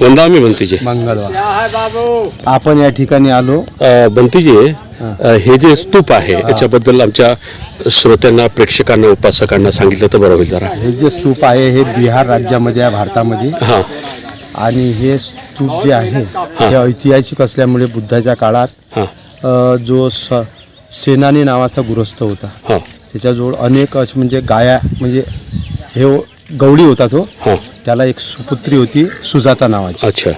वंदामी बनतीजे मंगळवार. आपण या ठिकाणी आलो. बनतीजे अ, हे जे स्तूप आहे याच्याबद्दल आमच्या श्रोत्यांना प्रेक्षकांना उपासकांना सांगितलं तर बरं होईल जरा. हे जे स्तूप आहे हे बिहार राज्यामध्ये आहे भारतामध्ये. हां. आणि हे स्तूप जे आहे हे. ऐतिहासिक असल्यामुळे बुद्धाच्या काळात हां. जो स सेनानी नावाचा गृहस्थ होता. हां. त्याच्याजवळ अनेक असे म्हणजे गाया म्हणजे हे गवळी होता तो. हां. त्याला एक सुपुत्री होती सुजाता नावाची. अच्छा.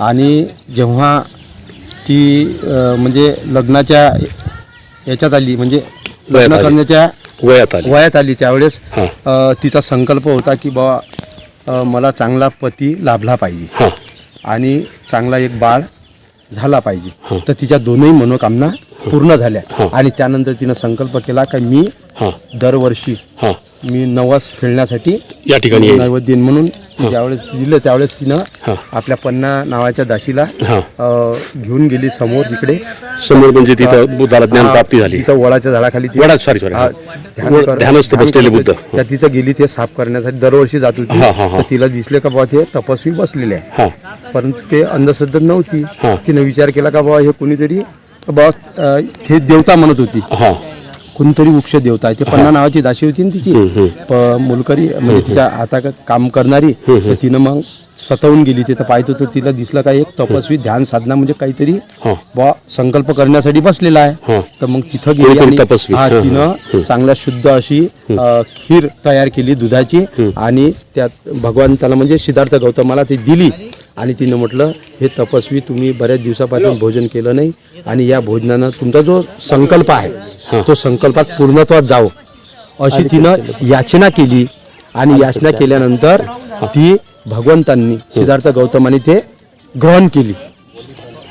आणि जेव्हा ती अ, म्हणजे लग्नाच्या याच्यात आली म्हणजे वयात लग्न आली. करण्याच्या वयात आली. वयात आली त्यावेळेस हां. अ, तिचा संकल्प होता की बा अ, मला चांगला पती लाभला पाहिजे. हां. आणि चांगला एक बाळ झाला पाहिजे. तर तिच्या दोनही मनोकामना पूर्ण झाल्या. आणि त्यानंतर तिनं संकल्प केला की मी हां. दरवर्षी हां. मी नवस फेडण्यासाठी या ठिकाणी येईल. नैवेद्य देईन म्हणून ज्यावेळेस दिलं त्यावेळेस तिनं हां. आपल्या पन्ना नावाच्या दाशीला हां. अ, घेऊन गेली समोर तिकडे. समोर म्हणजे तिथं बुद्धाला ज्ञान प्राप्ती झाली. तिथं वडाच्या झाडाखाली ती- सॉरी सॉरी हा, ध्यान कर- ध्यानस्थ ध्यान बसलेले करत. बुद्ध. होते. त्या तिथं गेली ते साफ करण्यासाठी दरवर्षी जात होती. हा, हा, हा. तर तिला दिसले का बाबा ते तपस्वी बसलेले आहे. हां. परंतु ते अंधश्रद्धा नव्हती. हा. तिने विचार केला का बाबा हे कोणीतरी बाबा अ, हे देवता म्हणत होती. हां. कोणतरी वृक्ष देवता आहे. ते पन्ना नावाची दासी होती ना तिची. प- मुलकरी म्हणजे तिच्या हाता काम करणारी तर तिनं मग स्वतःहून गेली. तिथं पाहत होतो तिला दिसलं का एक तपस्वी ध्यान साधना म्हणजे काहीतरी हां. बा संकल्प करण्यासाठी बसलेला आहे. तर मग तिथं गेली कोणीतरी आणि तपस्वी. हा, हं, तिनं चांगल्या शुद्ध अशी अ, खीर तयार केली दुधाची आणि त्यात भगवंताला म्हणजे सिद्धार्थ गौतमाला ती दिली. आणि तिनं म्हटलं हे तपस्वी तुम्ही बऱ्याच दिवसापासून भोजन केलं नाही आणि या भोजनानं तुमचा जो संकल्प आहे तो संकल्पात पूर्णत्वात जावं. अशी तिनं याचना केली आणि याचना केल्यानंतर ती भगवंतांनी सिद्धार्थ गौतमाने ते ग्रहण केली.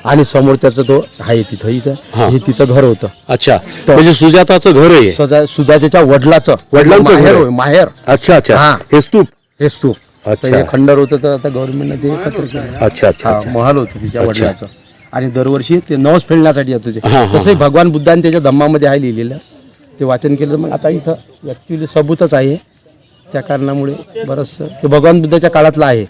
आणि समोर त्याचं तो आहे तिथं इथं. हे. तिचं घर होतं. अच्छा. म्हणजे सुजाताचं घर आहे सजा सुजातेच्या वडिलाचं. वडिलांचं घर माहेर माहेर. अच्छा अच्छा. हां. स्तूप? हे स्तूप. तर हे खंडर होतं तर आता गव्हर्नमेंटने ते एकत्र केलं. अच्छा अच्छा हा, अच्छा. महल होतं तिच्या अच्छा. वडिलाचं. आणि दरवर्षी ते नवस फेडण्यासाठी येत होते. हां, हां, तसंही भगवान बुद्धाने त्याच्या धम्मामध्ये आहे लिहिलेलं. ते वाचन केलं. मग आता इथं ॲक्च्युली सबूतच आहे. त्या कारणामुळे बरंचसं हे भगवान बुद्धाच्या काळातलं आहे.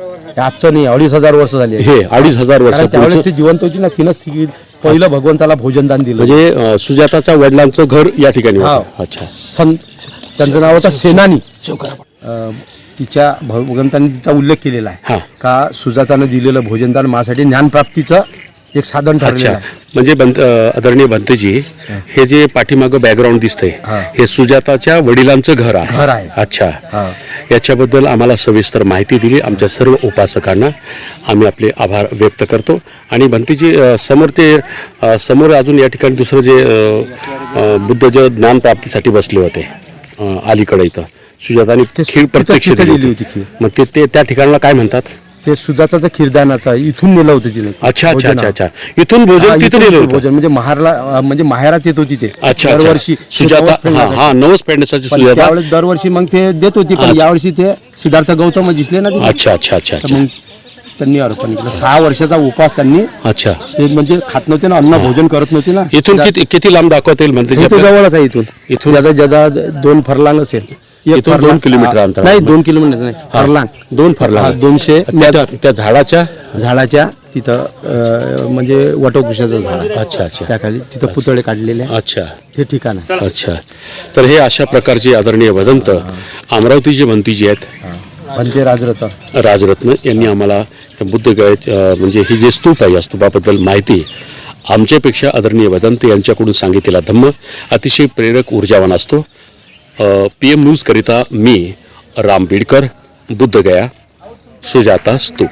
हे आजचं नाही अडीच हजार वर्ष झाली आहे. हे अडीच हजार कारण वर्ष त्यावेळेस ती जिवंत होती ना तिनंच ती पहिलं भगवंताला भोजनदान दिलं. म्हणजे अं, सुजाताच्या वडिलांचं घर या ठिकाणी होतं. हां. अच्छा. सं त्यांचं नाव होतं सेनानी. अं, तिच्या भगवंतांनी तिचा उल्लेख केलेला हा. आहे का सुजातानं दिलेलं भोजनदान माझ्यासाठी ज्ञानप्राप्तीचं एक साधन ठरलेलं आहे. म्हणजे बंत आदरणीय भंतेजी हे. जे पाठीमागं बॅकग्राऊंड दिसतंय हां. सुजाताच्या वडिलांचं घर आहे. घर आहे. अच्छा. याच्याबद्दल आम्हाला सविस्तर माहिती दिली. आमच्या सर्व उपासकांना आम्ही आपले आभार व्यक्त करतो. आणि भंतेजी अं, समोर ते अं, समोर अजून या ठिकाणी दुसरं जे अं, अं, बुद्ध जे ज्ञानप्राप्तीसाठी बसले होते अं, अलीकडे इथं. सुजाताने ते खीर प्रत्यक्ष तिथं दिली होती. खीर. मग ते ते त्या ठिकाणाला काय म्हणतात? ते सुजाताचं खिरदानाचं. इथून नेलं होतं तिने. अच्छा अच्छा. अच्छा अच्छा. इथून हा, भोजन तिथून इथून नेलं होतं. भोजन. म्हणजे महारला म्हणजे माहेरात येत होती ते. अच्छा दरवर्षी सुजाता हा. हा नवस पेडण्यासाठी पण सुजाता. त्यावेळेस दरवर्षी मग ते देत होती पण यावर्षी ते सिद्धार्थ गौतम दिसले ना तिथे. अच्छा अच्छा अच्छा तर अच्छा. मग त्यांनी अर्पण केलं. सहा वर्षाचा उपास त्यांनी. अच्छा. ते म्हणजे खात नव्हते ना अन्न भोजन करत नव्हते ना. इथून किती किती लांब दाखवता येईल म्हणते इथे जवळच आहे इथून. इथून? ज्यादा ज्यादा दोन फरलांग असेल. एक इथून फरलांग- दोन किलोमीटर हा, अंतर. नाही दोन किलोमीटर नाही फरलांग दोन फरलांग. हा, दोनशे मीटर. त्या झाडाच्या झाडाच्या तिथं अं, म्हणजे वटवृक्षाचं झाड आहे. अच्छा अच्छा. त्याखाली तिथं पुतळे काढलेले आहे. अच्छा. ते ठिकाण आहे. अच्छा. तर हे अशा प्रकारचे आदरणीय वदंत अमरावतीचे भंतीजी आहेत. म्हणजे राजरथ राजरत्न यांनी आम्हाला हे बुद्ध गयाचे, अं, म्हणजे ही जे स्तूप आहे या स्तूपाबद्दल माहिती आमच्यापेक्षा आदरणीय वदंत यांच्याकडून सांगितलेला धम्म अतिशय प्रेरक ऊर्जावान असतो. पी एम न्यूजकरिता मी राम बीडकर बुद्धगया सुजाता स्तूप.